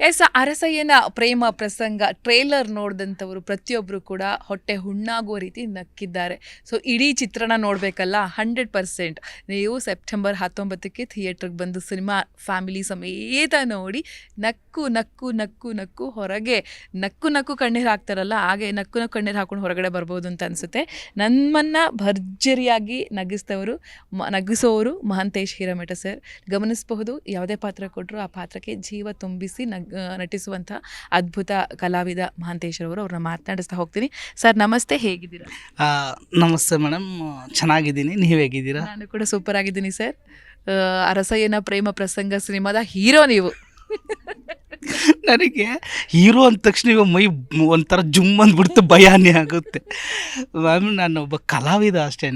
S, ಅರಸಯ್ಯನ ಪ್ರೇಮ ಪ್ರಸಂಗ trailer ನೋಡಿದಂಥವರು ಪ್ರತಿಯೊಬ್ಬರು ಕೂಡ ಹೊಟ್ಟೆ ಹುಣ್ಣಾಗುವ ರೀತಿ ನಕ್ಕಿದ್ದಾರೆ. ಸೊ, ಇಡೀ ಚಿತ್ರಣ ನೋಡಬೇಕಲ್ಲ? Hundred percent. ನೀವು ಸೆಪ್ಟೆಂಬರ್ ಹತ್ತೊಂಬತ್ತಕ್ಕೆ ಥಿಯೇಟ್ರಿಗೆ ಬಂದು ಸಿನಿಮಾ ಫ್ಯಾಮಿಲಿ ಸಮೇತ ನೋಡಿ ನಕ್ಕು ನಕ್ಕು ನಕ್ಕು ನಕ್ಕು ಹೊರಗೆ ನಕ್ಕು ನಕ್ಕು ಕಣ್ಣೀರು ಹಾಕ್ತಾರಲ್ಲ? ಹಾಗೆ ನಕ್ಕು ನಕ್ಕು ಕಣ್ಣೀರು ಹಾಕೊಂಡು ಹೊರಗಡೆ ಬರ್ಬೋದು ಅಂತ ಅನಿಸುತ್ತೆ. ನಮ್ಮನ್ನು ಭರ್ಜರಿಯಾಗಿ ನಗಿಸ್ತವರು ನಗಿಸೋರು ಮಹಾಂತೇಶ್ ಹಿರಮಠ ಸರ್. ಗಮನಿಸಬಹುದು, ಯಾವುದೇ ಪಾತ್ರ ಕೊಟ್ಟರು ಆ ಪಾತ್ರಕ್ಕೆ ಜೀವ ತುಂಬಿಸಿ ನಗ್ ನಟಿಸುವಂಥ ಅದ್ಭುತ ಕಲಾವಿದ ಮಹಾಂತೇಶ್ವರವರು ಅವ್ರನ್ನ ಮಾತನಾಡಿಸ್ತಾ ಹೋಗ್ತೀನಿ. ಸರ್ ನಮಸ್ತೆ ಹೇಗಿದ್ದೀರಾ? ನಮಸ್ತೆ ಮೇಡಮ್. ಚೆನ್ನಾಗಿದ್ದೀನಿ. ನೀವು ಹೇಗಿದ್ದೀರಾ? ನಾನು ಕೂಡ ಸೂಪರ್ ಆಗಿದ್ದೀನಿ ಸರ್. ಅರಸಯ್ಯನ ಪ್ರೇಮ ಪ್ರಸಂಗ ಸಿನಿಮಾದ ಹೀರೋ ನೀವು. ನನಗೆ ಹೀರೋ ಅಂದ ತಕ್ಷಣ ಇವಾಗ ಮೈ ಒಂಥರ ಜುಮ್ ಅಂದ್ಬಿಡ್ತು, ಭಯಾನೇ ಆಗುತ್ತೆ. ಮ್ಯಾಮ್, ನಾನು ಒಬ್ಬ ಕಲಾವಿದ ಅಷ್ಟೇ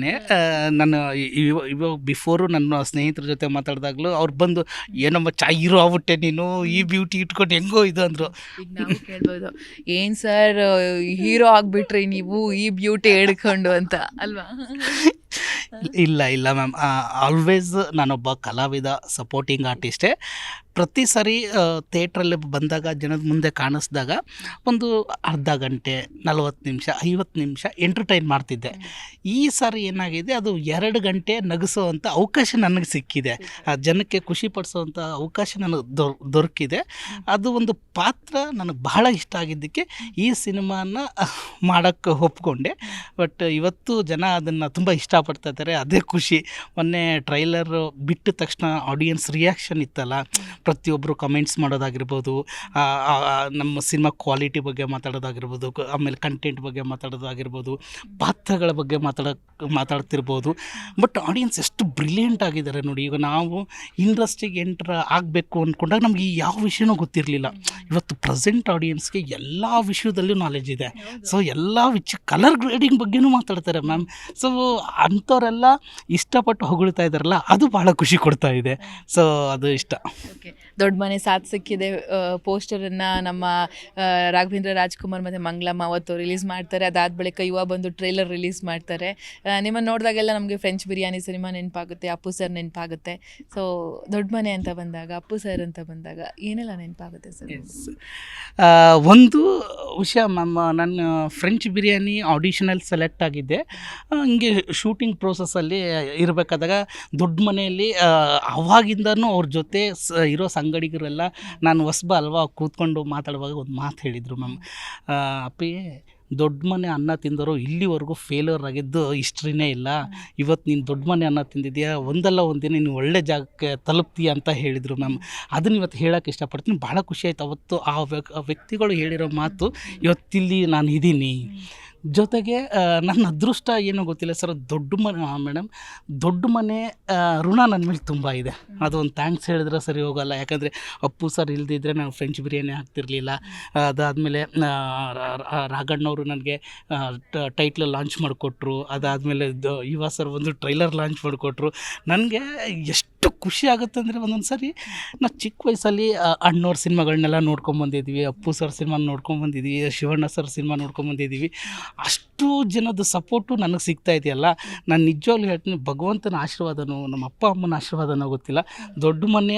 ನಾನು ಇವ- ಇವಾಗ ಬಿಫೋರು ನನ್ನ ಸ್ನೇಹಿತರ ಜೊತೆ ಮಾತಾಡಿದಾಗಲೂ ಅವ್ರು ಬಂದು, ಏನಮ್ಮ ಚಾ ಹೀರೋ ಆಗ್ಬಿಟ್ಟೆ ನೀನು, ಈ ಬ್ಯೂಟಿ ಇಟ್ಕೊಂಡು ಹೆಂಗೋ ಇದು ಅಂದರು. ಕೇಳ್ಬೋದು, ಏನ್ ಸರ್ ಹೀರೋ ಆಗಿಬಿಟ್ರಿ ನೀವು, ಈ ಬ್ಯೂಟಿ ಹಿಡ್ಕೊಂಡು ಅಂತ, ಅಲ್ವಾ? ಇಲ್ಲ ಇಲ್ಲ ಮ್ಯಾಮ್ ಆಲ್ವೇಸ್ ನಾನೊಬ್ಬ ಕಲಾವಿದ ಸಪೋರ್ಟಿಂಗ್ ಆರ್ಟಿಸ್ಟೇ ಪ್ರತಿ ಸರಿ ಥಿಯೇಟ್ರಲ್ಲಿ ಬಂದಾಗ, ಜನದ ಮುಂದೆ ಕಾಣಿಸ್ದಾಗ ಒಂದು ಅರ್ಧ ಗಂಟೆ, ನಲವತ್ತು ನಿಮಿಷ, ಐವತ್ತು ನಿಮಿಷ ಎಂಟರ್ಟೈನ್ ಮಾಡ್ತಿದ್ದೆ. ಈ ಸಾರಿ ಏನಾಗಿದೆ, ಅದು ಎರಡು ಗಂಟೆ ನಗಿಸೋವಂಥ ಅವಕಾಶ ನನಗೆ ಸಿಕ್ಕಿದೆ. ಆ, ಜನಕ್ಕೆ ಖುಷಿ ಪಡಿಸೋವಂಥ ಅವಕಾಶ ನನಗೆ ದೊರ್ ದೊರಕಿದೆ. ಅದು ಒಂದು ಪಾತ್ರ ನನಗೆ ಬಹಳ ಇಷ್ಟ ಆಗಿದ್ದಕ್ಕೆ ಈ ಸಿನಿಮಾನ ಮಾಡೋಕ್ಕೆ ಒಪ್ಕೊಂಡೆ. ಬಟ್ ಇವತ್ತು ಜನ ಅದನ್ನು ತುಂಬ ಇಷ್ಟಪಡ್ತಾ ಇದ್ದಾರೆ ಅದೇ ಖುಷಿ. ಮೊನ್ನೆ ಟ್ರೈಲರ್ ಬಿಟ್ಟ ತಕ್ಷಣ ಆಡಿಯನ್ಸ್ ರಿಯಾಕ್ಷನ್ ಇತ್ತಲ್ಲ? ಪ್ರತಿಯೊಬ್ಬರು ಕಮೆಂಟ್ಸ್ ಮಾಡೋದಾಗಿರ್ಬೋದು ನಮ್ಮ ಸಿನಿಮಾ ಕ್ವಾಲಿಟಿ ಬಗ್ಗೆ ಮಾತಾಡೋದಾಗಿರ್ಬೋದು ಆಮೇಲೆ ಕಂಟೆಂಟ್ ಬಗ್ಗೆ ಮಾತಾಡೋದಾಗಿರ್ಬೋದು, ಪಾತ್ರಗಳ ಬಗ್ಗೆ ಮಾತಾಡ, ಮಾತಾಡ್ತಿರ್ಬೋದು. ಬಟ್ ಆಡಿಯನ್ಸ್ ಎಷ್ಟು ಬ್ರಿಲಿಯಂಟ್ ಆಗಿದ್ದಾರೆ ನೋಡಿ. ಈಗ ನಾವು ಇಂಡಸ್ಟ್ರಿಗೆ ಎಂಟ್ರ್ ಆಗಬೇಕು ಅಂದ್ಕೊಂಡಾಗ ನಮಗೆ ಈ ಯಾವ ವಿಷಯನೂ ಗೊತ್ತಿರಲಿಲ್ಲ. ಇವತ್ತು ಪ್ರೆಸೆಂಟ್ ಆಡಿಯನ್ಸ್ಗೆ ಎಲ್ಲ ವಿಷಯದಲ್ಲೂ ನಾಲೆಜ್ ಇದೆ. ಸೊ ಎಲ್ಲ ವಿಚ್ ಕಲರ್ ಗ್ರೇಡಿಂಗ್ ಬಗ್ಗೆನೂ ಮಾತಾಡ್ತಾರೆ ಮ್ಯಾಮ್ ಸೊ ಅಂಥವರೆಲ್ಲ ಇಷ್ಟಪಟ್ಟು ಹೊಗಳ್ತಾ ಇದ್ದಾರಲ್ಲ ಅದು ಭಾಳ ಖುಷಿ ಕೊಡ್ತಾ ಇದೆ. ಸೊ ಅದು ಇಷ್ಟ. ಓಕೆ ದೊಡ್ಡ ಮನೆ ಸಾಥ್ ಸಿಕ್ಕಿದೆ. ಪೋಸ್ಟರನ್ನು ನಮ್ಮ ರಾಘವೇಂದ್ರ ರಾಜ್ಕುಮಾರ್ ಮತ್ತು ಮಂಗಳಮ್ಮ ಅವತ್ತು ರಿಲೀಸ್ ಮಾಡ್ತಾರೆ. ಅದಾದ ಬಳಿಕ ಯುವ ಬಂದು ಟ್ರೈಲರ್ ರಿಲೀಸ್ ಮಾಡ್ತಾರೆ. ನಿಮ್ಮನ್ನು ನೋಡಿದಾಗೆಲ್ಲ ನಮಗೆ ಫ್ರೆಂಚ್ ಬಿರಿಯಾನಿ ಸಿನಿಮಾ ನೆನಪಾಗುತ್ತೆ ಅಪ್ಪು ಸರ್ ನೆನಪಾಗುತ್ತೆ. ಸೊ ದೊಡ್ಡ ಮನೆ ಅಂತ ಬಂದಾಗ ಅಪ್ಪು ಸರ್ ಅಂತ ಬಂದಾಗ ಏನೆಲ್ಲ ನೆನಪಾಗುತ್ತೆ ಸರ್ ಒಂದು ವಿಷಯ ಮ್ಯಾಮ್ ನನ್ನ ಫ್ರೆಂಚ್ ಬಿರಿಯಾನಿ ಆಡಿಷನಲ್ಲಿ ಸೆಲೆಕ್ಟ್ ಆಗಿದ್ದೆ ಹಿಂಗೆ ಶೂಟಿಂಗ್ ಪ್ರೋಸೆಸ್ಸಲ್ಲಿ ಇರಬೇಕಾದಾಗ ದೊಡ್ಡ ಮನೆಯಲ್ಲಿ ಅವಾಗಿಂದನೂ ಅವ್ರ ಜೊತೆ ಸ, ಇರೋ ಸಂಗಡಿಗರೆಲ್ಲ ನಾನು ಹೊಸಬ ಅಲ್ವಾ ಕೂತ್ಕೊಂಡು ಮಾತಾಡುವಾಗ ಒಂದು ಮಾತು ಹೇಳಿದರು ಮ್ಯಾಮ್. ಅಪ್ಪಿ, ದೊಡ್ಡ ಮನೆ ಅನ್ನ ತಿಂದವರು ಇಲ್ಲಿವರೆಗೂ ಫೇಲ್ಯೂರ್ ಆಗಿದ್ದು ಹಿಸ್ಟ್ರಿನೇ ಇಲ್ಲ. ಇವತ್ತು ನೀನು ದೊಡ್ಡ ಮನೆ ಅನ್ನ ತಿಂದಿದ್ಯಾ? ಒಂದಲ್ಲ ಒಂದಿನ ನೀನು ಒಳ್ಳೆ ಜಾಗಕ್ಕೆ ತಲುಪ್ತೀಯ? ಅಂತ ಹೇಳಿದರು ಮ್ಯಾಮ್. ಅದನ್ನ ಇವತ್ತು ಹೇಳೋಕ್ಕೆ ಇಷ್ಟಪಡ್ತೀನಿ. ಭಾಳ ಖುಷಿ ಆಯ್ತು ಅವತ್ತು ಆ ವ್ಯಕ್ತಿಗಳು ಹೇಳಿರೋ ಮಾತು ಇವತ್ತಿಲ್ಲಿ ನಾನು ಇದ್ದೀನಿ. ಜೊತೆಗೆ ನನ್ನ ಅದೃಷ್ಟ ಏನೋ ಗೊತ್ತಿಲ್ಲ ಸರ್, ದೊಡ್ಡ ಮನೆ ಮೇಡಮ್ ದೊಡ್ಡ ಮನೆ ಋಣ ನನ್ನ ಮೇಲೆ ತುಂಬ ಇದೆ. ಅದು ಒಂದು ಥ್ಯಾಂಕ್ಸ್ ಹೇಳಿದ್ರೆ ಸರಿ ಹೋಗಲ್ಲ. ಯಾಕಂದರೆ ಅಪ್ಪು ಸರ್ ಇಲ್ದಿದ್ರೆ ನಾನು ಫ್ರೆಂಚ್ ಬಿರಿಯಾನಿ ಹಾಕ್ತಿರ್ಲಿಲ್ಲ. ಅದಾದಮೇಲೆ ರಾಘಣ್ಣವರು ನನಗೆ ಟೈಟ್ಲ್ ಲಾಂಚ್ ಮಾಡಿಕೊಟ್ರು. ಅದಾದಮೇಲೆ ಯುವ ಸರ್ ಒಂದು ಟ್ರೈಲರ್ ಲಾಂಚ್ ಮಾಡಿಕೊಟ್ರು. ನನಗೆ ಎಷ್ಟು ಖುಷಿ ಆಗುತ್ತೆ ಅಂದರೆ ಒಂದೊಂದು ಸರಿ ನಾವು ಚಿಕ್ಕ ವಯಸ್ಸಲ್ಲಿ ಅಣ್ಣವ್ರ ಸಿನಿಮಾಗಳನ್ನೆಲ್ಲ ನೋಡ್ಕೊಂಬಂದಿದ್ವಿ ಅಪ್ಪು ಸರ್ ಸಿನಿಮಾ ನೋಡ್ಕೊಂಬಂದಿದ್ವಿ ಶಿವಣ್ಣ ಸರ್ ಸಿನಿಮಾ ನೋಡ್ಕೊಂಬಂದಿದ್ದೀವಿ ಅಷ್ಟು ಜನದ ಸಪೋರ್ಟು ನನಗೆ ಸಿಗ್ತಾ ಇದೆಯಲ್ಲ. ನಾನು ನಿಜವಾಗ್ಲೂ ಹೇಳ್ತೀನಿ, ಭಗವಂತನ ಆಶೀರ್ವಾದನೋ, ನಮ್ಮ ಅಪ್ಪ ಅಮ್ಮನ ಆಶೀರ್ವಾದನೋ ಗೊತ್ತಿಲ್ಲ. ದೊಡ್ಡ ಮನೆ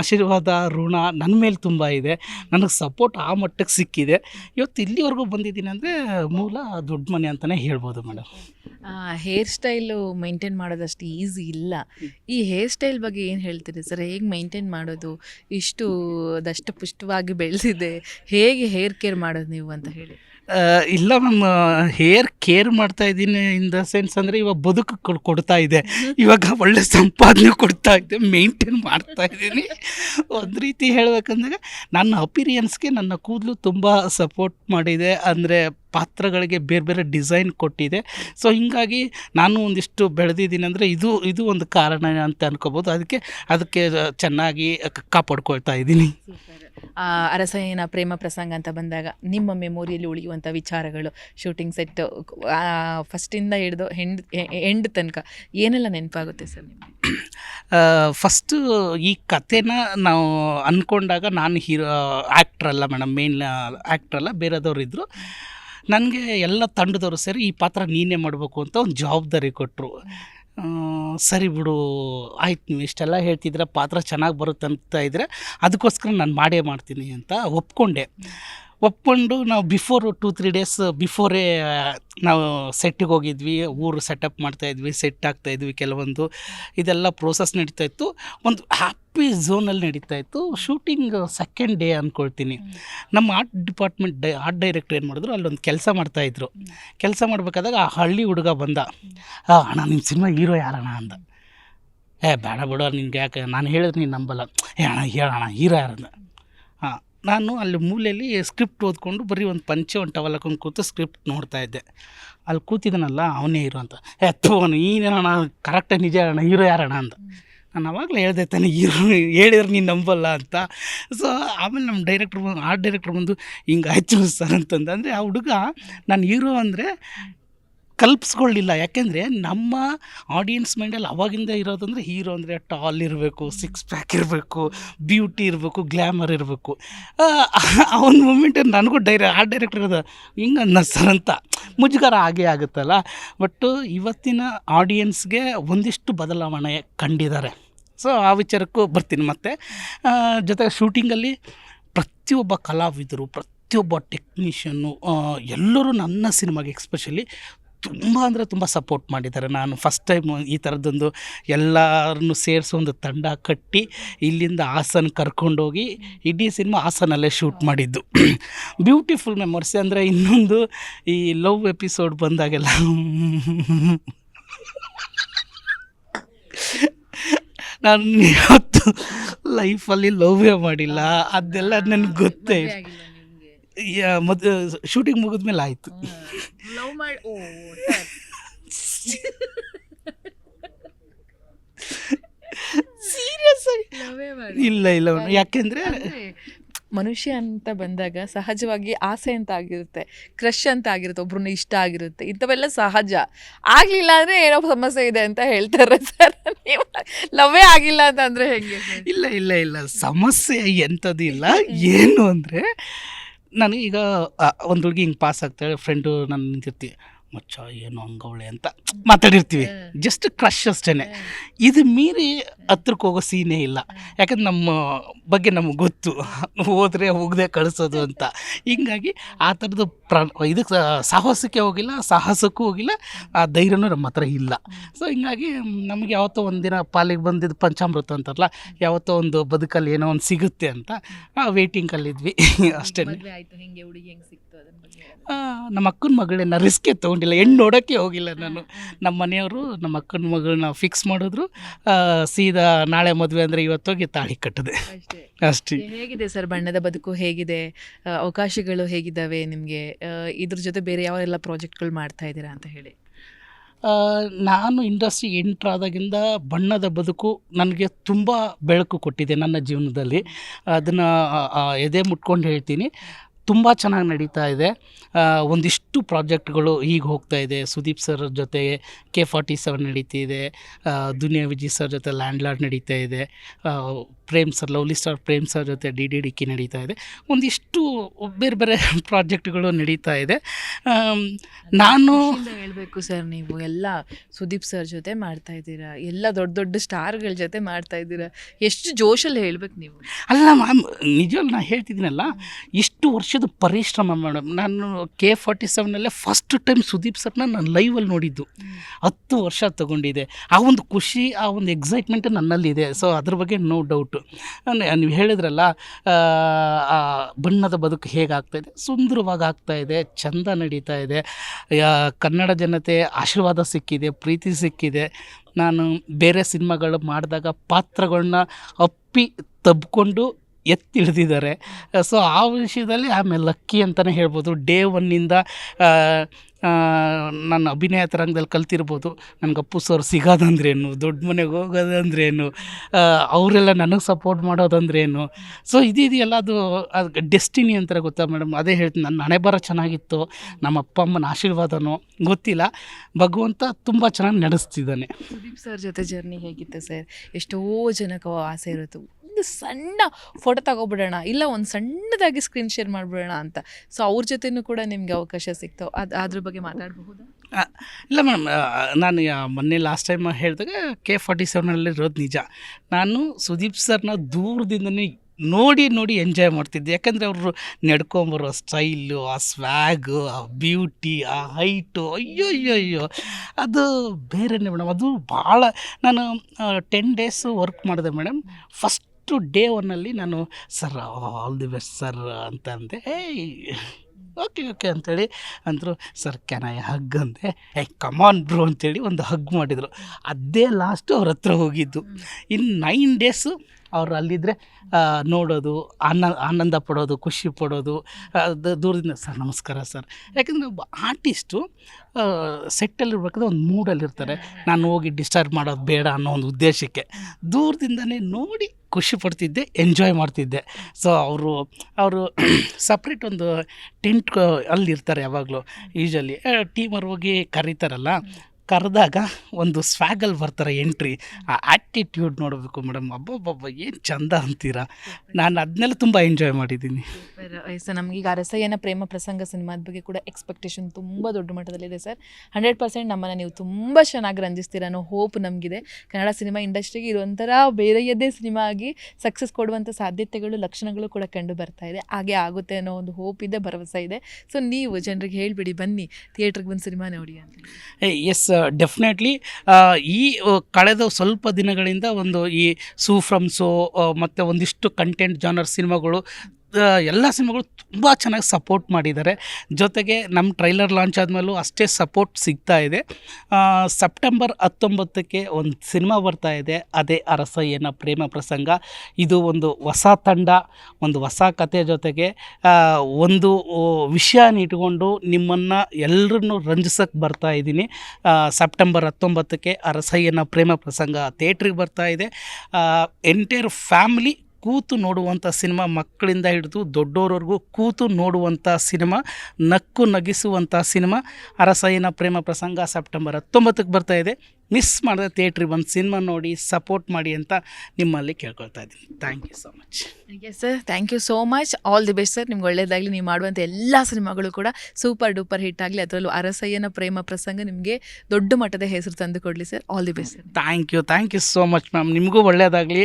ಆಶೀರ್ವಾದ, ಋಣ ನನ್ನ ಮೇಲೆ ತುಂಬ ಇದೆ. ನನಗೆ ಸಪೋರ್ಟ್ ಆ ಮಟ್ಟಕ್ಕೆ ಸಿಕ್ಕಿದೆ. ಇವತ್ತು ಇಲ್ಲಿವರೆಗೂ ಬಂದಿದ್ದೀನಿ ಅಂದರೆ ಮೂಲ ದೊಡ್ಡ ಮನೆ ಅಂತಲೇ ಹೇಳ್ಬೋದು ಮೇಡಮ್ ಹೇರ್ ಸ್ಟೈಲು ಮೇಂಟೈನ್ ಮಾಡೋದಷ್ಟು ಈಸಿ ಇಲ್ಲ. ಈ ಹೇರ್ ಸ್ಟೈಲ್ ಬಗ್ಗೆ ಏನು ಹೇಳ್ತೀರಿ ಸರ್ ಹೇಗೆ ಮೈಂಟೈನ್ ಮಾಡೋದು? ಇಷ್ಟು ದಷ್ಟಪುಷ್ಟವಾಗಿ ಬೆಳೆದಿದೆ. ಹೇಗೆ ಹೇರ್ ಕೇರ್ ಮಾಡೋದು ನೀವು ಅಂತ ಹೇಳಿ? ಇಲ್ಲ ಮ್ಯಾಮ್ ಹೇರ್ ಕೇರ್ ಮಾಡ್ತಾ ಇದ್ದೀನಿ ಇನ್ ದ ಸೆನ್ಸ್ ಅಂದರೆ ಇವಾಗ ಬದುಕು ಕೊಡ್ತಾ ಇದೆ. ಇವಾಗ ಒಳ್ಳೆ ಸಂಪಾದನೆ ಕೊಡ್ತಾ ಇದೆ. ಮೇಂಟೈನ್ ಮಾಡ್ತಾ ಇದ್ದೀನಿ. ಒಂದು ರೀತಿ ಹೇಳಬೇಕಂದಾಗ ನನ್ನ ಅಪಿರಿಯನ್ಸ್ಗೆ ನನ್ನ ಕೂದಲು ತುಂಬ ಸಪೋರ್ಟ್ ಮಾಡಿದೆ. ಅಂದರೆ ಪಾತ್ರಗಳಿಗೆ ಬೇರೆ ಬೇರೆ ಡಿಸೈನ್ ಕೊಟ್ಟಿದೆ. ಸೊ ಹೀಗಾಗಿ ನಾನು ಒಂದಿಷ್ಟು ಬೆಳೆದಿದ್ದೀನಿ ಅಂದರೆ ಇದು ಇದು ಒಂದು ಕಾರಣ ಅಂತ ಅನ್ಕೋಬೋದು. ಅದಕ್ಕೆ ಅದಕ್ಕೆ ಚೆನ್ನಾಗಿ ಕಾಪಾಡ್ಕೊಳ್ತಾ ಇದ್ದೀನಿ. ಅರಸಯ್ಯನ ಪ್ರೇಮ ಪ್ರಸಂಗ ಅಂತ ಬಂದಾಗ ನಿಮ್ಮ ಮೆಮೊರಿಯಲ್ಲಿ ಉಳಿಯುವಂಥ ವಿಚಾರಗಳು ಶೂಟಿಂಗ್ ಸೆಟ್ ಫಸ್ಟಿಂದ ಹಿಡಿದು ಹೆಂಡ್ ಎಂಡ್ ತನಕ ಏನೆಲ್ಲ ನೆನಪಾಗುತ್ತೆ ಸರ್ ನಿಮಗೆ? ಫಸ್ಟು ಈ ಕಥೆನ ನಾವು ಅಂದ್ಕೊಂಡಾಗ ನಾನು ಹೀರೋ ಆ್ಯಕ್ಟ್ರಲ್ಲ ಮೇಡಮ್ ಮೇನ್ ಆ್ಯಕ್ಟ್ರಲ್ಲ ಬೇರೆದವ್ರು ಇದ್ದರು ನನಗೆ ಎಲ್ಲ ತಂಡದವರು ಸರಿ ಈ ಪಾತ್ರ ನೀನೇ ಮಾಡಬೇಕು ಅಂತ ಒಂದು ಜವಾಬ್ದಾರಿ ಕೊಟ್ಟರು ಸರಿ ಬಿಡು, ಆಯ್ತು ನೀವು ಇಷ್ಟೆಲ್ಲ ಹೇಳ್ತಿದ್ರೆ ಪಾತ್ರ ಚೆನ್ನಾಗಿ ಬರುತ್ತೆ ಅಂತ ಇದ್ದರೆ ಅದಕ್ಕೋಸ್ಕರ ನಾನು ಮಾಡೇ ಮಾಡ್ತೀನಿ ಅಂತ ಒಪ್ಕೊಂಡೆ. ಒಪ್ಕೊಂಡು ನಾವು ಬಿಫೋರ್ ಟೂ ತ್ರೀ ಡೇಸ್ ಬಿಫೋರೇ ನಾವು ಸೆಟ್ಟಿಗೆ ಹೋಗಿದ್ವಿ ಊರು ಸೆಟಪ್ ಮಾಡ್ತಾಯಿದ್ವಿ ಸೆಟ್ ಆಗ್ತಾಯಿದ್ವಿ ಕೆಲವೊಂದು. ಇದೆಲ್ಲ ಪ್ರೋಸೆಸ್ ನಡೀತಾ ಇತ್ತು. ಒಂದು ಹ್ಯಾಪಿ ಝೋನಲ್ಲಿ ನಡೀತಾ ಇತ್ತು. ಶೂಟಿಂಗ್ ಸೆಕೆಂಡ್ ಡೇ ಅಂದ್ಕೊಳ್ತೀನಿ ನಮ್ಮ ಆರ್ಟ್ ಡಿಪಾರ್ಟ್ಮೆಂಟ್ ಡೈ ಆರ್ಟ್ ಡೈರೆಕ್ಟರ್ ಏನು ಮಾಡಿದ್ರು ಅಲ್ಲೊಂದು ಕೆಲಸ ಮಾಡ್ತಾಯಿದ್ರು ಕೆಲಸ ಮಾಡಬೇಕಾದಾಗ ಆ ಹಳ್ಳಿ ಹುಡುಗ ಬಂದ. "ಆ, ಅಣ್ಣ ನಿಮ್ಮ ಸಿನಿಮಾ ಹೀರೋ ಯಾರಣ್ಣ? ಅಂದ. ಏ ಬೇಡ ಬಿಡೋ ನಿನ್ಗೆ ಯಾಕೆ ನಾನು ಹೇಳಿದ್ರೆ ನೀನು ನಂಬಲ್ಲ. ಏ ಅಣ್ಣ ಹೇಳೋಣ ಹೀರೋ ಯಾರಂದ ನಾನು ಅಲ್ಲಿ ಮೂಲೆಯಲ್ಲಿ ಸ್ಕ್ರಿಪ್ಟ್ ಓದ್ಕೊಂಡು ಬರೀ ಒಂದು ಪಂಚೆ, ಒಂದು ಟವಲ್ ಹಾಕೊಂಡು ಕೂತು ಸ್ಕ್ರಿಪ್ಟ್ ನೋಡ್ತಾ ಇದ್ದೆ. ಅಲ್ಲಿ ಕೂತಿದ್ದಾನಲ್ಲ ಅವನೇ ಹೀರೋ ಅಂತ. ಅವನು ಈನೇನಣ್ಣ ಕರೆಕ್ಟಾಗಿ ನಿಜ ಅಣ್ಣ ಹೀರೋ ಯಾರಣ್ಣ ಅಂತ. ನಾನು ಅವಾಗಲೇ ಹೇಳ್ದೆ ತಾನೆ ಹೀರೋ ಹೇಳಿದ್ರೆ ನೀನು ನಂಬಲ್ಲ ಅಂತ. ಸೊ ಆಮೇಲೆ ನಮ್ಮ ಡೈರೆಕ್ಟ್ರ್ ಬಂದು ಆರ್ಟ್ ಡೈರೆಕ್ಟ್ರ್ ಬಂದು ಹಿಂಗೆ ಆಯ್ತು ಸರ್ ಅಂತಂದು. ಅಂದರೆ ಆ ಹುಡುಗ, ನಾನು ಹೀರೋ ಅಂದರೆ ಕಲ್ಪಿಸ್ಕೊಳ್ಳಿಲ್ಲ ಯಾಕೆಂದರೆ ನಮ್ಮ ಆಡಿಯನ್ಸ್ ಮೈಂಡಲ್ಲಿ ಅವಾಗಿಂದ ಇರೋದಂದರೆ ಹೀರೋ ಅಂದರೆ ಟಾಲ್ ಇರಬೇಕು ಸಿಕ್ಸ್ ಪ್ಯಾಕ್ ಇರಬೇಕು ಬ್ಯೂಟಿ ಇರಬೇಕು ಗ್ಲ್ಯಾಮರ್ ಇರಬೇಕು. ಆ ಒಂದು ಮೂಮೆಂಟ್ ನನಗೂ ಡೈರೆ ಆ ಡೈರೆಕ್ಟರ್ ಇರೋದು, ಹಿಂಗೆ ಅನ್ನ ಅಂತ. ಮುಜುಗರ ಆಗೇ ಆಗುತ್ತಲ್ಲ. ಬಟ್ಟು ಇವತ್ತಿನ ಆಡಿಯನ್ಸ್ಗೆ ಒಂದಿಷ್ಟು ಬದಲಾವಣೆ ಕಂಡಿದ್ದಾರೆ. ಸೊ ಆ ವಿಚಾರಕ್ಕೂ ಬರ್ತೀನಿ ಮತ್ತೆ. ಜೊತೆಗೆ ಶೂಟಿಂಗಲ್ಲಿ ಪ್ರತಿಯೊಬ್ಬ ಕಲಾವಿದರು, ಪ್ರತಿಯೊಬ್ಬ ಟೆಕ್ನಿಷಿಯನ್ನು ಎಲ್ಲರೂ ನನ್ನ ಸಿನಿಮಾಗೆ ಎಕ್ಸ್ಪೆಷಲಿ ತುಂಬ ಅಂದರೆ ತುಂಬ ಸಪೋರ್ಟ್ ಮಾಡಿದ್ದಾರೆ. ನಾನು ಫಸ್ಟ್ ಟೈಮ್ ಈ ಥರದ್ದೊಂದು ಎಲ್ಲರನ್ನು ಸೇರಿಸಿ ಒಂದು ತಂಡ ಕಟ್ಟಿ ಇಲ್ಲಿಂದ ಹಾಸನ ಕರ್ಕೊಂಡೋಗಿ ಇಡೀ ಸಿನಿಮಾ ಹಾಸನಲ್ಲೇ ಶೂಟ್ ಮಾಡಿದ್ದು. ಬ್ಯೂಟಿಫುಲ್ ಮೆಮೊರೀಸ್ ಅಂದರೆ ಇನ್ನೊಂದು ಈ ಲವ್ ಎಪಿಸೋಡ್ ಬಂದಾಗೆಲ್ಲ. ನಾನು ಯಾವತ್ತು ಲೈಫಲ್ಲಿ ಲವ್ವೇ ಮಾಡಿಲ್ಲ. ಅದೆಲ್ಲ ನನಗೆ ಗೊತ್ತೇ. ಯಾ- ಮದ್ ಶೂಟಿಂಗ್ ಮುಗಿದ್ಮೇಲೆ ಆಯಿತು. ಲವ್ ಮಾಡಿ ಓ ಸೀರಿಯಸ್ ಆಗಿ ಇಲ್ಲ ಇಲ್ಲ ಯಾಕೆಂದ್ರೆ ಮನುಷ್ಯ ಅಂತ ಬಂದಾಗ ಸಹಜವಾಗಿ ಆಸೆ ಅಂತ ಆಗಿರುತ್ತೆ ಕ್ರಶ್ ಅಂತ ಆಗಿರುತ್ತೆ ಒಬ್ರನ್ನ ಇಷ್ಟ ಆಗಿರುತ್ತೆ ಇಂಥವೆಲ್ಲ ಸಹಜ. ಆಗ್ಲಿಲ್ಲ ಅಂದ್ರೆ ಏನೋ ಸಮಸ್ಯೆ ಇದೆ ಅಂತ ಹೇಳ್ತಾರೆ ಸರ್ ನೀವು ಲವೇ ಆಗಿಲ್ಲ ಅಂತ ಅಂದ್ರೆ ಹೆಂಗೆ? ಇಲ್ಲ ಇಲ್ಲ ಇಲ್ಲ. ಸಮಸ್ಯೆ ಎಂಥದ್ದು ಇಲ್ಲ. ಏನು ಅಂದರೆ ನಾನು ಈಗ ಒಂದು ಹುಡುಗಿ ಹಿಂಗೆ ಪಾಸ್ ಆಗ್ತಾಳೆ ಫ್ರೆಂಡು ನಾನು ನಿಂತಿರ್ತೀವಿ ಮಚ್ಚ ಏನು ಹಂಗವಳೆ ಅಂತ ಮಾತಾಡಿರ್ತೀವಿ. ಜಸ್ಟ್ ಕ್ರಶ್ ಅಷ್ಟೇ ಇದು ಮೀರಿ ಹತ್ರಕ್ಕೆ ಹೋಗೋ ಸೀನೇ ಇಲ್ಲ. ಯಾಕಂದ್ರೆ ನಮ್ಮ ಬಗ್ಗೆ ನಮಗೆ ಗೊತ್ತು. ಹೋದರೆ ಹೋಗದೆ ಕಳಿಸೋದು ಅಂತ. ಹಿಂಗಾಗಿ ಆ ಥರದ್ದು ಪ್ರ ಇದಕ್ಕೆ ಸಾಹಸಕ್ಕೆ ಹೋಗಿಲ್ಲ ಸಾಹಸಕ್ಕೂ ಹೋಗಿಲ್ಲ ಆ ಧೈರ್ಯನೂ ನಮ್ಮ ಹತ್ರ ಇಲ್ಲ. ಸೊ ಹಿಂಗಾಗಿ ನಮಗೆ ಯಾವತ್ತೋ ಒಂದಿನ ಪಾಲಿಗೆ ಬಂದಿದ್ದು ಪಂಚಾಮೃತ ಅಂತಾರಲ್ಲ ಯಾವತ್ತೋ ಒಂದು ಬದುಕಲ್ಲಿ ಏನೋ ಒಂದು ಸಿಗುತ್ತೆ ಅಂತ ವೇಟಿಂಗಲ್ಲಿದ್ವಿ ಅಷ್ಟೇ ಅದನ್ನ ಬಗ್ಗೆ ಹೇಳಿ. ನಮ್ಮ ಅಕ್ಕನ ಮಗಳನ್ನ ರಿಸ್ಕೇ ತೊಗೊಂಡಿಲ್ಲ ಹೆಣ್ಣು ನೋಡೋಕ್ಕೆ ಹೋಗಿಲ್ಲ ನಾನು. ನಮ್ಮ ಮನೆಯವರು ನಮ್ಮ ಅಕ್ಕನ ಮಗಳನ್ನ ಫಿಕ್ಸ್ ಮಾಡಿದ್ರು. ಸೀದಾ ನಾಳೆ ಮದುವೆ ಅಂದರೆ ಇವತ್ತೋಗಿ ತಾಳಿ ಕಟ್ಟಿದೆ. ಅಷ್ಟೇ. ಹೇಗಿದೆ ಸರ್ ಬಣ್ಣದ ಬದುಕು ಹೇಗಿದೆ? ಅವಕಾಶಗಳು ಹೇಗಿದ್ದಾವೆ ನಿಮಗೆ? ಇದ್ರ ಜೊತೆ ಬೇರೆ ಯಾವೆಲ್ಲ ಪ್ರಾಜೆಕ್ಟ್ಗಳು ಮಾಡ್ತಾ ಇದ್ದೀರಾ ಅಂತ ಹೇಳಿ. ನಾನು ಇಂಡಸ್ಟ್ರಿ ಎಂಟ್ರಾದಾಗಿಂದ ಬಣ್ಣದ ಬದುಕು ನನಗೆ ತುಂಬ ಬೆಳಕು ಕೊಟ್ಟಿದೆ ನನ್ನ ಜೀವನದಲ್ಲಿ. ಅದನ್ನು ಎದೆ ಮುಟ್ಕೊಂಡು ಹೇಳ್ತೀನಿ. ತುಂಬ ಚೆನ್ನಾಗಿ ನಡೀತಾ ಇದೆ. ಆ, ಒಂದಿಷ್ಟು ಪ್ರಾಜೆಕ್ಟ್ಗಳು ಈಗ ಹೋಗ್ತಾ ಇದೆ. ಸುದೀಪ್ ಸರ್ ಜೊತೆ ಕೆ ಫಾರ್ಟಿ ಸೆವೆನ್ ನಡೀತಿದೆ ದುನಿಯಾ ವಿಜಯ್ ಸರ್ ಜೊತೆ ಲ್ಯಾಂಡ್ ಲಾರ್ಡ್ ನಡೀತಾ ಇದೆ. Prem sir lovely star Prem sir ಜೊತೆ ಡಿ ಡಿ ಡಿಕ್ಕಿ ನಡೀತಾ ಇದೆ. ಒಂದಿಷ್ಟು ಬೇರೆ ಬೇರೆ ಪ್ರಾಜೆಕ್ಟ್ಗಳು ನಡೀತಾ ಇದೆ. ನಾನು ಹೇಳಬೇಕು ಸರ್ ನೀವು. ಎಲ್ಲ ಸುದೀಪ್ ಸರ್ ಜೊತೆ ಮಾಡ್ತಾ ಇದ್ದೀರಾ? ಎಲ್ಲ ದೊಡ್ಡ ದೊಡ್ಡ ಸ್ಟಾರ್ಗಳ ಜೊತೆ ಮಾಡ್ತಾ ಇದ್ದೀರಾ? ಎಷ್ಟು ಜೋಶಲ್ಲಿ ಹೇಳ್ಬೇಕು ನೀವು? ಅಲ್ಲ ಮ್ಯಾಮ್ ನಿಜವಲ್ಲ ನಾನು ಹೇಳ್ತಿದ್ದೀನಲ್ಲ ಇಷ್ಟು ವರ್ಷದ ಪರಿಶ್ರಮ ಮೇಡಮ್. ನಾನು ಕೆ ಫಾರ್ಟಿ ಸೆವೆನಲ್ಲೇ ಫಸ್ಟ್ ಟೈಮ್ ಸುದೀಪ್ ಸರ್ನ ನಾನು ಲೈವಲ್ಲಿ ನೋಡಿದ್ದು. ಹತ್ತು ವರ್ಷ ತಗೊಂಡಿದೆ. ಆ ಒಂದು ಖುಷಿ, ಆ ಒಂದು ಎಕ್ಸೈಟ್ಮೆಂಟ್ ನನ್ನಲ್ಲಿದೆ. ಸೊ ಅದ್ರ ಬಗ್ಗೆ ನೋ ಡೌಟು ನೀವು ಹೇಳಿದ್ರಲ್ಲ ಬಣ್ಣದ ಬದುಕು ಹೇಗಾಗ್ತಾಯಿದೆ ಸುಂದರವಾಗಿ ಆಗ್ತಾ ಇದೆ, ಚಂದ ನಡೀತಾ ಇದೆ. ಕನ್ನಡ ಜನತೆ ಆಶೀರ್ವಾದ ಸಿಕ್ಕಿದೆ, ಪ್ರೀತಿ ಸಿಕ್ಕಿದೆ. ನಾನು ಬೇರೆ ಸಿನಿಮಾಗಳು ಮಾಡಿದಾಗ ಪಾತ್ರಗಳನ್ನ ಅಪ್ಪಿ ತಬ್ಕೊಂಡು ಎತ್ತಿಳಿದಿದ್ದಾರೆ. ಸೊ ಆ ವಿಷಯದಲ್ಲಿ ಆಮೇಲೆ ಲಕ್ಕಿ ಅಂತಲೇ ಹೇಳ್ಬೋದು. ಡೇ ಒನ್ನಿಂದ ನನ್ನ ಅಭಿನಯ ತರಂಗದಲ್ಲಿ ಕಲ್ತಿರ್ಬೋದು. ನನಗೆ ಅಪ್ಪು ಸರ್ ಸಿಗೋದಂದ್ರೇನು? ದೊಡ್ಡ ಮನೆಗೆ ಹೋಗೋದಂದ್ರೇನು? ಅವರೆಲ್ಲ ನನಗೆ ಸಪೋರ್ಟ್ ಮಾಡೋದಂದ್ರೇನು? ಸೊ ಇದಿದೆಯಲ್ಲ, ಅದು ಅದು ಡೆಸ್ಟಿನಿ ಅಂತ ಗೊತ್ತಾ ಮೇಡಮ್ ಅದೇ ಹೇಳ್ತೀನಿ, ನನ್ನ ಹಣೆ ಬರ ಚೆನ್ನಾಗಿತ್ತು. ನಮ್ಮ ಅಪ್ಪ ಅಮ್ಮನ ಆಶೀರ್ವಾದನೋ? ಗೊತ್ತಿಲ್ಲ. ಭಗವಂತ ತುಂಬ ಚೆನ್ನಾಗಿ ನಡೆಸ್ತಿದ್ದಾನೆ. ಸುದೀಪ್ ಸರ್ ಜೊತೆ ಜರ್ನಿ ಹೇಗಿತ್ತು ಸರ್ ಎಷ್ಟೋ ಜನಕ್ಕೆ ಆಸೆ ಇರುತ್ತೆ. ಒಂದು ಸಣ್ಣ ಫೋಟೋ ತಗೊಬಿಡೋಣ, ಇಲ್ಲ ಒಂದು ಸಣ್ಣದಾಗಿ ಸ್ಕ್ರೀನ್ ಶೇರ್ ಮಾಡಿಬಿಡೋಣ ಅಂತ. ಸೊ ಅವ್ರ ಜೊತೆನೂ ಕೂಡ ನಿಮಗೆ ಅವಕಾಶ ಸಿಗ್ತಾವೆ ಅದು, ಅದ್ರ ಬಗ್ಗೆ ಮಾತಾಡಬಹುದು? ಇಲ್ಲ ಮೇಡಮ್ ನಾನು ಮೊನ್ನೆ ಲಾಸ್ಟ್ ಟೈಮ್ ಹೇಳಿದಾಗ ಕೆ ಫಾರ್ಟಿ ಸೆವೆನಲ್ಲಿ ಇರೋದು ನಿಜ. ನಾನು ಸುದೀಪ್ ಸರ್ನ ದೂರದಿಂದನೇ ನೋಡಿ ನೋಡಿ ಎಂಜಾಯ್ ಮಾಡ್ತಿದ್ದೆ. ಯಾಕಂದರೆ ಅವರು ನಡ್ಕೊಂಬರೋ ಸ್ಟೈಲು ಆ ಸ್ವ್ಯಾಗು ಆ ಬ್ಯೂಟಿ ಆ ಹೈಟು ಅಯ್ಯೋ ಅಯ್ಯೋ ಅಯ್ಯೋ ಅದು ಬೇರೆನೇ ಮೇಡಮ್ ಅದು ಭಾಳ ನಾನು ಟೆನ್ ಡೇಸು ವರ್ಕ್ ಮಾಡಿದೆ ಮೇಡಮ್ ಫಸ್ಟು ಡೇ ಒನ್ನಲ್ಲಿ ನಾನು, sir, all the best, sir, ಅಂತ ಅಂದೆ. ಏಯ್, ಓಕೆ ಓಕೆ ಅಂಥೇಳಿ ಅಂದರು. Sir, can I hug? ಅಂದೆ. ಏ ಕಮಾನ್ ಬ್ರೋ, ಅಂತೇಳಿ ಒಂದು ಹಗ್ ಮಾಡಿದರು. ಅದೇ ಲಾಸ್ಟು ಅವ್ರ ಹತ್ರ ಹೋಗಿದ್ದು. ಇನ್ನು ನೈನ್ ಡೇಸು ಅವ್ರು ಅಲ್ಲಿದ್ದರೆ ನೋಡೋದು, ಆನ, ಆನಂದ ಪಡೋದು, ಖುಷಿ ಪಡೋದು ಅದು ದೂರದಿಂದ, ಸರ್, ನಮಸ್ಕಾರ, ಸರ್. ಯಾಕಂದರೆ ಒಬ್ಬ ಆರ್ಟಿಸ್ಟು ಸೆಟ್ಟಲ್ಲಿರ್ಬೇಕಾದ್ರೆ ಒಂದು ಮೂಡಲ್ಲಿರ್ತಾರೆ. ನಾನು ಹೋಗಿ ಡಿಸ್ಟರ್ಬ್ ಮಾಡೋದು ಬೇಡ ಅನ್ನೋ ಒಂದು ಉದ್ದೇಶಕ್ಕೆ. ದೂರದಿಂದನೇ ನೋಡಿ ಖುಷಿ ಪಡ್ತಿದ್ದೆ ಎಂಜಾಯ್ ಮಾಡ್ತಿದ್ದೆ. ಸೊ ಅವರು ಅವರು ಸಪ್ರೇಟ್ ಒಂದು ಟೆಂಟ್ ಅಲ್ಲಿರ್ತಾರೆ ಯಾವಾಗಲೂ ಯೂಶಲಿ ಟೀಮರ್ ಹೋಗಿ ಕರೀತಾರಲ್ಲ ಕರೆದಾಗ ಒಂದು ಸ್ವಾಗಲ್ ಬರ್ತಾರೆ ಎಂಟ್ರಿ ಆ ಆ್ಯಟಿಟ್ಯೂಡ್ ನೋಡಬೇಕು ಮೇಡಮ್ ಅಬ್ಬಬ್ಬಬ್ಬ ಏನು ಚಂದ ಅಂತೀರಾ? ನಾನು ಅದನ್ನೆಲ್ಲ ತುಂಬ ಎಂಜಾಯ್ ಮಾಡಿದ್ದೀನಿ. ಸರ್ ನಮಗೀಗ ಅರಸಯ್ಯನ ಪ್ರೇಮ ಪ್ರಸಂಗ ಸಿನಿಮಾದ ಬಗ್ಗೆ ಕೂಡ ಎಕ್ಸ್ಪೆಕ್ಟೇಷನ್ ತುಂಬ ದೊಡ್ಡ ಮಟ್ಟದಲ್ಲಿದೆ ಸರ್ ಹಂಡ್ರೆಡ್ ಪರ್ಸೆಂಟ್ ನಮ್ಮನ್ನು ನೀವು ತುಂಬ ಚೆನ್ನಾಗಿ ರಂಜಿಸ್ತೀರ ಅನ್ನೋ ಹೋಪ್ ನಮಗಿದೆ. ಕನ್ನಡ ಸಿನಿಮಾ ಇಂಡಸ್ಟ್ರಿಗೆ ಇದೊಂಥರ ಬೇರೆಯದೇ ಸಿನಿಮಾ ಆಗಿ ಸಕ್ಸಸ್ ಕೊಡುವಂಥ ಸಾಧ್ಯತೆಗಳು ಲಕ್ಷಣಗಳು ಕೂಡ ಕಂಡು ಬರ್ತಾ ಇದೆ. ಹಾಗೆ ಆಗುತ್ತೆ ಅನ್ನೋ ಒಂದು ಹೋಪ್ ಇದೆ ಭರವಸೆ ಇದೆ. ಸೊ ನೀವು ಜನರಿಗೆ ಹೇಳಿಬಿಡಿ ಬನ್ನಿ ಥಿಯೇಟ್ರಿಗೆ ಬಂದು ಸಿನಿಮಾ ನೋಡಿ ಅಂತ ಎಸ್ ಡೆಫಿನೆಟ್ಲಿ ಈ ಕಳೆದ ಸ್ವಲ್ಪ ದಿನಗಳಿಂದ ಒಂದು ಈ ಸೂ ಫ್ರಮ್ ಸೋ ಮತ್ತು ಒಂದಿಷ್ಟು ಕಂಟೆಂಟ್ ಜಾನರ್ ಸಿನಿಮಾಗಳು ಎಲ್ಲ ಸಿನಿಮಾಗಳು ತುಂಬ ಚೆನ್ನಾಗಿ ಸಪೋರ್ಟ್ ಮಾಡಿದ್ದಾರೆ. ಜೊತೆಗೆ ನಮ್ಮ ಟ್ರೈಲರ್ ಲಾಂಚ್ ಆದಮೇಲೂ ಅಷ್ಟೇ ಸಪೋರ್ಟ್ ಸಿಗ್ತಾ ಇದೆ. ಸೆಪ್ಟೆಂಬರ್ ಹತ್ತೊಂಬತ್ತಕ್ಕೆ ಒಂದು ಸಿನಿಮಾ ಬರ್ತಾ ಇದೆ. ಅದೇ ಅರಸಯ್ಯನ ಪ್ರೇಮ ಪ್ರಸಂಗ. ಇದು ಒಂದು ಹೊಸ ತಂಡ, ಒಂದು ಹೊಸ ಕತೆ ಜೊತೆಗೆ ಒಂದು ವಿಷಯನ ಇಟ್ಕೊಂಡು ನಿಮ್ಮನ್ನು ಎಲ್ಲರನ್ನೂ ರಂಜಿಸೋಕ್ಕೆ ಬರ್ತಾ ಇದ್ದೀನಿ. ಸೆಪ್ಟೆಂಬರ್ ಹತ್ತೊಂಬತ್ತಕ್ಕೆ ಅರಸಯ್ಯನ ಪ್ರೇಮ ಪ್ರಸಂಗ ಥಿಯೇಟ್ರಿಗೆ ಬರ್ತಾ ಇದೆ. ಎಂಟೈರ್ ಫ್ಯಾಮ್ಲಿ ಕೂತು ನೋಡುವಂಥ ಸಿನಿಮಾ ಮಕ್ಕಳಿಂದ ಹಿಡಿದು ದೊಡ್ಡವರವರೆಗೂ ಕೂತು ನೋಡುವಂಥ ಸಿನಿಮಾ ನಕ್ಕು ನಗಿಸುವಂಥ ಸಿನಿಮಾ ಅರಸಯ್ಯನ ಪ್ರೇಮ ಪ್ರಸಂಗ ಸೆಪ್ಟೆಂಬರ್ ಹತ್ತೊಂಬತ್ತಕ್ಕೆ ಬರ್ತಾ ಇದೆ. ಮಿಸ್ ಮಾಡಿದ್ರೆ ಥಿಯೇಟ್ರಿಗೆ ಬಂದು ಸಿನಿಮಾ ನೋಡಿ ಸಪೋರ್ಟ್ ಮಾಡಿ ಅಂತ ನಿಮ್ಮಲ್ಲಿ ಕೇಳ್ಕೊಳ್ತಾ ಇದ್ದೀನಿ. Thank you so much yes sir thank you so much all the best sir ನಿಮ್ಗೆ ಒಳ್ಳೇದಾಗಲಿ. ನೀವು ಮಾಡುವಂಥ ಎಲ್ಲ ಸಿನಿಮಾಗಳು ಕೂಡ ಸೂಪರ್ ಡೂಪರ್ ಹಿಟ್ ಆಗಲಿ. ಅದರಲ್ಲೂ ಅರಸಯ್ಯನ ಪ್ರೇಮ ಪ್ರಸಂಗ ನಿಮಗೆ ದೊಡ್ಡ ಮಟ್ಟದ ಹೆಸರು ತಂದು ಕೊಡಲಿ sir all the best sir thank you thank you so much ma'am ನಿಮಗೂ ಒಳ್ಳೆಯದಾಗಲಿ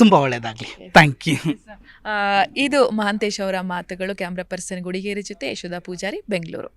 ತುಂಬ ಒಳ್ಳೆಯದಾಗಲಿ ಥ್ಯಾಂಕ್ ಯು ಇದು ಮಹಾಂತೇಶ್ ಅವರ ಮಾತುಗಳು. ಕ್ಯಾಮ್ರಾ ಪರ್ಸನ್ ಗುಡಿಗೇರಿ ಜೊತೆ ಯಶೋಧ ಪೂಜಾರಿ ಬೆಂಗಳೂರು.